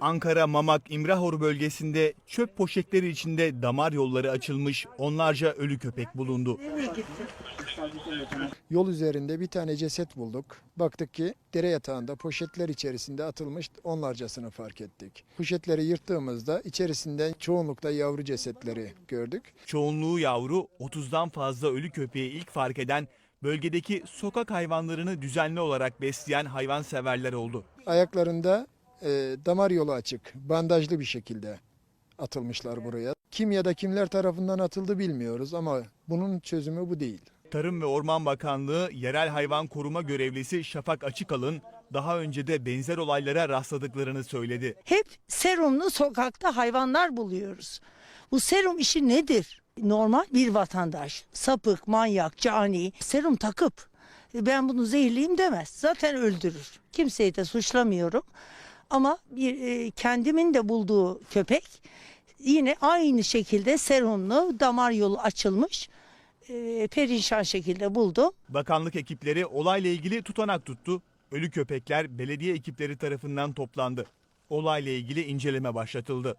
Ankara Mamak İmrahor bölgesinde çöp poşetleri içinde damar yolları açılmış onlarca ölü köpek bulundu. Yol üzerinde bir tane ceset bulduk. Baktık ki dere yatağında poşetler içerisinde atılmış onlarcasını fark ettik. Poşetleri yırttığımızda içerisinde çoğunlukla yavru cesetleri gördük. Çoğunluğu yavru 30'dan fazla ölü köpeği ilk fark eden bölgedeki sokak hayvanlarını düzenli olarak besleyen hayvanseverler oldu. Ayaklarında e, damar yolu açık, bandajlı bir şekilde atılmışlar buraya. Kim ya da kimler tarafından atıldı bilmiyoruz ama bunun çözümü bu değil. Tarım ve Orman Bakanlığı yerel hayvan koruma görevlisi Şafak Açıkalın daha önce de benzer olaylara rastladıklarını söyledi. Hep serumlu sokakta hayvanlar buluyoruz. Bu serum işi nedir? Normal bir vatandaş, sapık, manyak, cani serum takıp "E, ben bunu zehirleyeyim demez. Zaten öldürür. Kimseyi de suçlamıyorum. Ama bir e, kendimin de bulduğu köpek yine aynı şekilde serumlu damar yolu açılmış e, perişan şekilde buldum. Bakanlık ekipleri olayla ilgili tutanak tuttu. Ölü köpekler belediye ekipleri tarafından toplandı. Olayla ilgili inceleme başlatıldı.